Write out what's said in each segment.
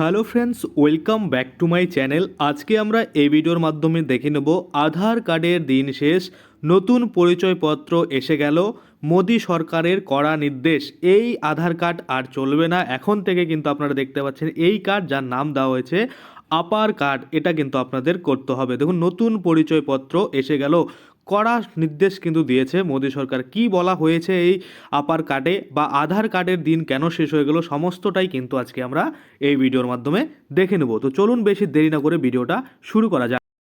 Hello friends, welcome back to my channel. আজকে আমরা এই ভিডিওর মাধ্যমে দেখে নেব আধার কার্ডের দিন শেষ, নতুন পরিচয়পত্র এসে গেল, মোদি সরকারের কড়া নির্দেশ। এই আধার কার্ড আর চলবে না। এখন থেকে কিন্তু আপনারা দেখতে পাচ্ছেন এই কার্ড যার নাম দেওয়া হয়েছে আপার কার্ড। এটা কিন্তু আপনাদের করতে হবে। দেখুন, নতুন পরিচয়পত্র এসে গেল। কড়া নির্দেশ কিন্তু দিয়েছে। মোদী সরকার কি বলা হয়েছে এই আপার কার্ডে বা আধার কার্ডের দিন কেন শেষ হয়ে গেল সমস্তটাই কিন্তু আজকে আমরা এই ভিডিওর মাধ্যমে দেখে নেব। তো চলুন বেশি দেরি না করে ভিডিওটা শুরু করা যাক।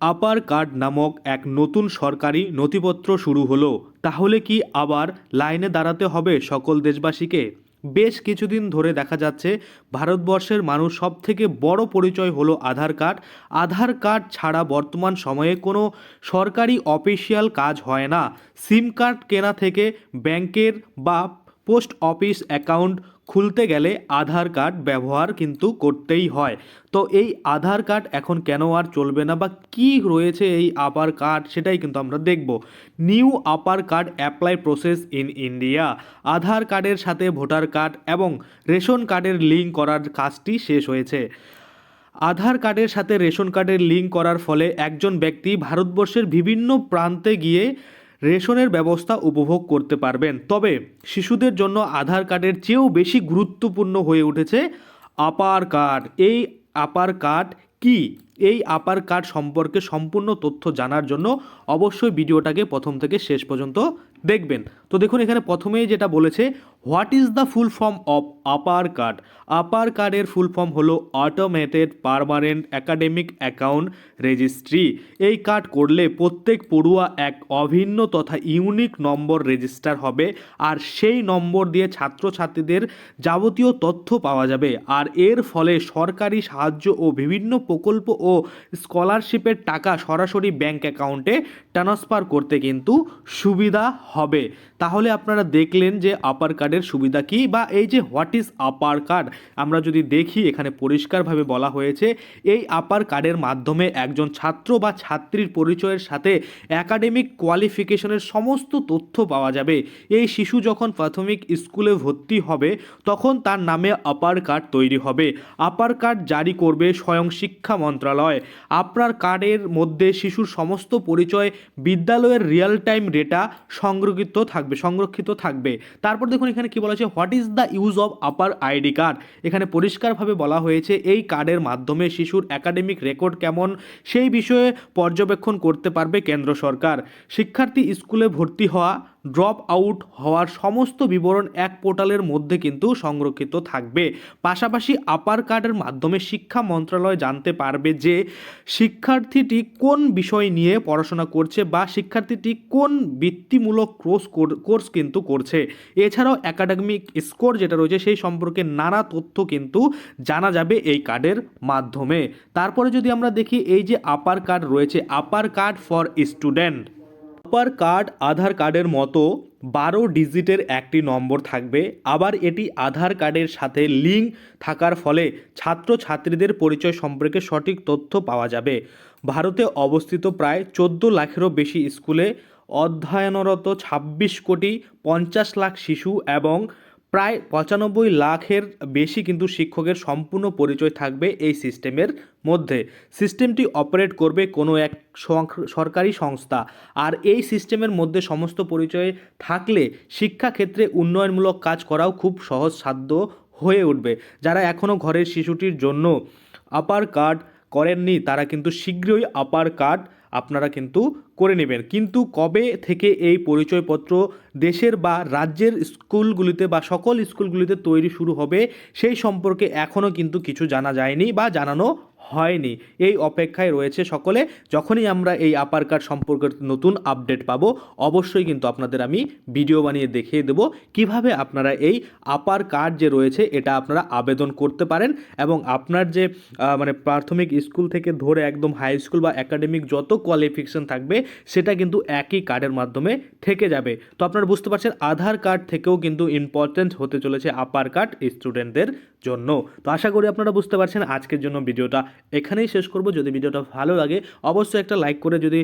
আপার কার্ড নামক এক নতুন সরকারি নথিপত্র শুরু হলো। তাহলে কি আবার লাইনে দাঁড়াতে হবে সকল দেশবাসীকে? বেশ কিছুদিন ধরে দেখা যাচ্ছে ভারতবর্ষের মানুষ সব থেকে বড় পরিচয় হলো আধার কার্ড। আধার কার্ড ছাড়া বর্তমান সময়ে কোনো সরকারি অফিসিয়াল কাজ হয় না। সিম কার্ড কেনা থেকে ব্যাংকের বা পোস্ট অফিস অ্যাকাউন্ট খুলতে গেলে আধার কার্ড ব্যবহার কিন্তু করতেই হয়। তো এই আধার কার্ড এখন কেন আর চলবে না বা কি রয়েছে এই আপার কার্ড সেটাই কিন্তু আমরা দেখব। New APAAR card apply process in India. Aadhaar কার্ডের সাথে ভোটার কার্ড এবং রেশন কার্ডের লিঙ্ক করার কাজটি শেষ হয়েছে। আধার কার্ডের সাথে রেশন কার্ডের লিঙ্ক করার ফলে একজন ব্যক্তি ভারতবর্ষের বিভিন্ন প্রান্তে গিয়ে রেশনের ব্যবস্থা উপভোগ করতে পারবেন। তবে শিশুদের জন্য আধার কার্ডের চেয়েও বেশি গুরুত্বপূর্ণ হয়ে উঠেছে আপার কার্ড। এই আপার কার্ড কি? এই আপার কার্ড সম্পর্কে সম্পূর্ণ তথ্য জানার জন্য অবশ্যই ভিডিওটাকে প্রথম থেকে শেষ পর্যন্ত দেখবেন। তো দেখুন, এখানে প্রথমেই যেটা বলেছে, what is the full form of APAAR card? APAAR কার্ডের ফুল ফর্ম হলো automated permanent academic account registry. এই কার্ড করলে প্রত্যেক পড়ুয়া এক অভিন্ন তথা ইউনিক নম্বর রেজিস্টার হবে, আর সেই নম্বর দিয়ে ছাত্রছাত্রীদের যাবতীয় তথ্য পাওয়া যাবে। আর এর ফলে সরকারি সাহায্য ও বিভিন্ন প্রকল্প ও স্কলারশিপের টাকা সরাসরি ব্যাংক অ্যাকাউন্টে ট্রান্সফার করতে কিন্তু সুবিধা হবে। তাহলে আপনারা দেখলেন যে আপার কার্ডের সুবিধা কী বা এই যে হোয়াট ইজ আপার কার্ড আমরা যদি দেখি, এখানে পরিষ্কারভাবে বলা হয়েছে, এই আপার কার্ডের মাধ্যমে একজন ছাত্র বা ছাত্রীর পরিচয়ের সাথে একাডেমিক কোয়ালিফিকেশনের সমস্ত তথ্য পাওয়া যাবে। এই শিশু যখন প্রাথমিক স্কুলে ভর্তি হবে, তখন তার নামে আপার কার্ড তৈরি হবে। আপার কার্ড জারি করবে স্বয়ং শিক্ষা মন্ত্রণালয় আপনার কার্ডের মধ্যে শিশুর সমস্ত পরিচয়, বিদ্যালয়ের রিয়েল টাইম ডেটা সংরক্ষিত থাকবে সংরক্ষিত থাকবে। তারপর দেখুন এখানে কি বলা হয়েছে what is the use of APAAR ID card এখানে পরিষ্কারভাবে বলা হয়েছে, এই কার্ডের মাধ্যমে শিশুর একাডেমিক রেকর্ড কেমন, সেই বিষয়ে পর্যবেক্ষণ করতে পারবে কেন্দ্র সরকার। শিক্ষার্থী স্কুলে ভর্তি হওয়া ড্রপ আউট হওয়ার সমস্ত বিবরণ এক পোর্টালের মধ্যে কিন্তু সংরক্ষিত থাকবে। পাশাপাশি আপার কার্ডের মাধ্যমে শিক্ষা মন্ত্রণালয় জানতে পারবে যে শিক্ষার্থীটি কোন বিষয় নিয়ে পড়াশোনা করছে বা শিক্ষার্থীটি কোন বৃত্তিমূলক কোর্স কোর্স কিন্তু করছে। এছাড়াও একাডেমিক স্কোর যেটা রয়েছে সেই সম্পর্কে নানা তথ্য কিন্তু জানা যাবে এই কার্ডের মাধ্যমে। তারপরে যদি আমরা দেখি এই যে আপার কার্ড রয়েছে APAAR card for student APAAR card, Aadhaar কার্ডের মতো বারো ডিজিটের একটি নম্বর থাকবে। আবার এটি আধার কার্ডের সাথে লিঙ্ক থাকার ফলে ছাত্রছাত্রীদের পরিচয় সম্পর্কে সঠিক তথ্য পাওয়া যাবে। ভারতে অবস্থিত প্রায় চোদ্দ লাখেরও বেশি স্কুলে অধ্যয়নরত ছাব্বিশ কোটি পঞ্চাশ লাখ শিশু এবং প্রায় পঁচানব্বই লাখের বেশি কিন্তু শিক্ষকের সম্পূর্ণ পরিচয় থাকবে এই সিস্টেমের মধ্যে। সিস্টেমটি অপারেট করবে কোনো এক সরকারি সংস্থা। আর এই সিস্টেমের মধ্যে সমস্ত পরিচয় থাকলে শিক্ষাক্ষেত্রে উন্নয়নমূলক কাজ করাও খুব সহজসাধ্য হয়ে উঠবে। যারা এখনও ঘরের শিশুটির জন্য আপার কার্ড করেননি, তারা কিন্তু শীঘ্রই আপার কার্ড আপনারা কিন্তু করে নেবেন। কিন্তু কবে থেকে এই পরিচয়পত্র দেশের বা রাজ্যের স্কুলগুলিতে বা সকল স্কুলগুলিতে তৈরি শুরু হবে, সেই সম্পর্কে এখনও কিন্তু কিছু জানা যায়নি বা জানানো হয়নি। এই অপেক্ষায় রয়েছে সকলে। যখনই আমরা এই আপার কার্ড সম্পর্কে নতুন আপডেট পাবো, অবশ্যই কিন্তু আপনাদের আমি ভিডিও বানিয়ে দেখিয়ে দেবো কীভাবে আপনারা এই আপার কার্ড যে রয়েছে, এটা আপনারা আবেদন করতে পারেন এবং আপনার যে মানে প্রাথমিক স্কুল থেকে ধরে একদম হাই স্কুল বা একাডেমিক যত কোয়ালিফিকেশন থাকবে, সেটা কিন্তু একই কার্ডের মাধ্যমে থেকে যাবে। তো আপনারা বুঝতে পারছেন, আধার কার্ড থেকেও কিন্তু ইম্পর্টেন্ট হতে চলেছে আপার কার্ড স্টুডেন্টদের জন্য। তো আশা করি আপনারা বুঝতে পারছেন আজকের জন্য ভিডিওটা এখানেই শেষ করব। যদি ভিডিওটা ভালো লাগে অবশ্যই একটা লাইক করে যদি